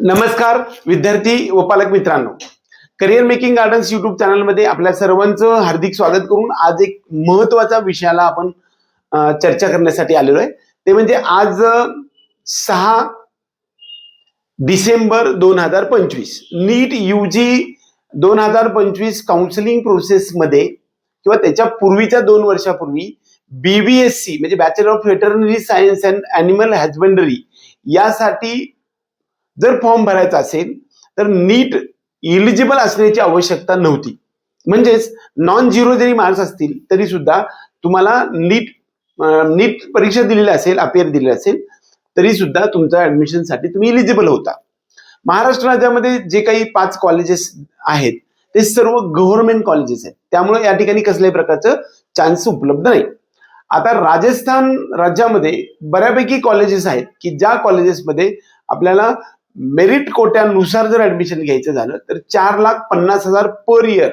नमस्कार विद्यार्थी व पालक मित्रांनो. करिअर मेकिंग गार्डन्स युट्यूब चॅनलमध्ये आपल्या सर्वांचं हार्दिक स्वागत करून आज एक महत्त्वाचा विषयाला आपण चर्चा करण्यासाठी आलेलो आहे. ते म्हणजे आज सहा डिसेंबर दोन हजार पंचवीस. नीट यू जी दोन हजार पंचवीस काउन्सिलिंग प्रोसेसमध्ये किंवा त्याच्या पूर्वीच्या दोन वर्षापूर्वी बीबीएससी म्हणजे bachelor of veterinary science and animal husbandry यासाठी जर फॉर्म भरायचा असेल तर नीट इलिजिबल असण्याची आवश्यकता नव्हती. म्हणजेच नॉन झिरो जरी मार्क्स असतील तरी सुद्धा तुम्हाला नीट नीट परीक्षा दिलेली असेल अपेअर दिलेली असेल तरी सुद्धा तुमच्या ऍडमिशनसाठी तुम्ही इलिजिबल होता. महाराष्ट्र राज्यामध्ये जे काही पाच कॉलेजेस आहेत ते सर्व गव्हर्नमेंट कॉलेजेस आहेत. त्यामुळे या ठिकाणी कसल्याही प्रकारचं चान्स उपलब्ध नाही. आता राजस्थान राज्यामध्ये बऱ्यापैकी कॉलेजेस आहेत की ज्या कॉलेजेसमध्ये आपल्याला मेरिट कोट्यानुसार जर ऍडमिशन घ्यायचं झालं तर चार लाख पन्नास हजार पर इयर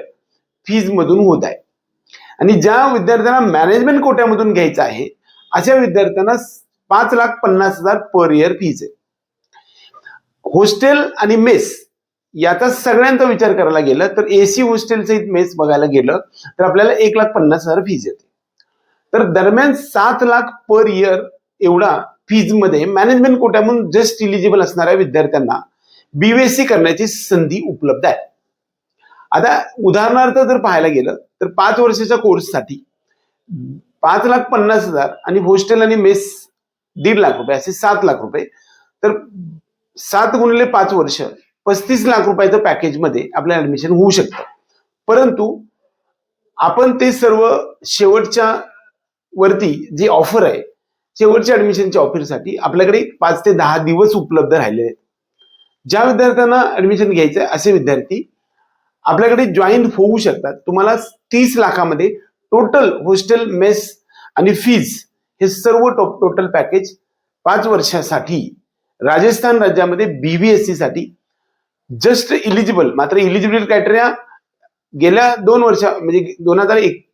फीज मधून होत आहे. आणि ज्या विद्यार्थ्यांना मॅनेजमेंट कोट्यामधून घ्यायचं आहे अशा विद्यार्थ्यांना पाच लाख पन्नास हजार पर इयर फीज आहे. हॉस्टेल आणि मेस याचा सगळ्यांचा विचार करायला गेलं तर एसी हॉस्टेलचं मेस बघायला गेलं तर आपल्याला एक लाख पन्नास हजार फीज येते. तर दरम्यान सात लाख पर इयर एवढा फीजमध्ये मॅनेजमेंट कोट्यामधून जस्ट इलिजिबल असणाऱ्या विद्यार्थ्यांना बीएससी करण्याची संधी उपलब्ध आहे. आता उदाहरणार्थ जर पाहायला गेलं तर पाच वर्षाच्या कोर्ससाठी पाच लाख पन्नास हजार आणि हॉस्टेल आणि मेस दीड लाख रुपये असे सात लाख रुपये. तर सात गुणिले पाच वर्ष पस्तीस लाख रुपयाचं पॅकेजमध्ये आपलं ऍडमिशन होऊ शकतं. परंतु आपण ते सर्व शेवटच्या वरती जी ऑफर आहे शेवटच्या ऍडमिशनच्या ऑफरसाठी आपल्याकडे पाच ते दहा दिवस उपलब्ध राहिले आहेत. ज्या विद्यार्थ्यांना ऍडमिशन घ्यायचं आहे असे विद्यार्थी आपल्याकडे जॉईन होऊ शकतात. तुम्हाला तीस लाखामध्ये टोटल हॉस्टेल मेस आणि फीज हे सर्व टोटल पॅकेज पाच वर्षासाठी राजस्थान राज्यामध्ये बीबीएससी साठी जस्ट इलिजिबल मात्र इलिजिबिलिटी क्रायटेरिया गेल्या दोन वर्षा म्हणजे दोन हजार एक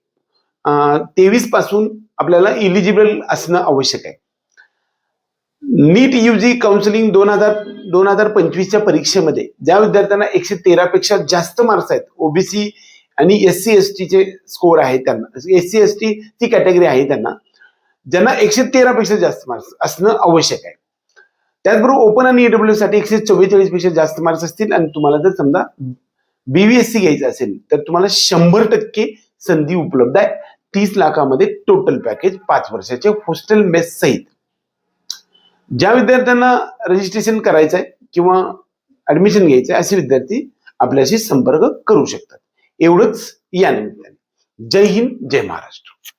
तेवीसपासून आपल्याला इलिजिबल असणं आवश्यक आहे. नीट यू जी काउन्सिलिंग दोन हजार दोन हजार पंचवीसच्या परीक्षेमध्ये ज्या विद्यार्थ्यांना एकशे तेरा पेक्षा जास्त मार्क्स आहेत ओबीसी आणि एस सी एस टीचे स्कोर आहे त्यांना एस सी एस टी ची कॅटेगरी आहे त्यांना ज्यांना एकशे तेरापेक्षा जास्त मार्क्स असणं आवश्यक आहे. त्याचबरोबर ओपन आणि ईडब्ल्यू साठी एकशे चव्वेचाळीसपेक्षा जास्त मार्क्स असतील आणि तुम्हाला जर समजा बीव्हीएससी घ्यायचं असेल तर तुम्हाला शंभर टक्के संधी उपलब्ध आहे. तीस लाखामध्ये टोटल पॅकेज पाच वर्षाचे हॉस्टेल मेस सहित. ज्या विद्यार्थ्यांना रजिस्ट्रेशन करायचं आहे किंवा ऍडमिशन घ्यायचं आहे असे विद्यार्थी आपल्याशी संपर्क करू शकतात. एवढंच या निमित्ताने. जय हिंद जय महाराष्ट्र.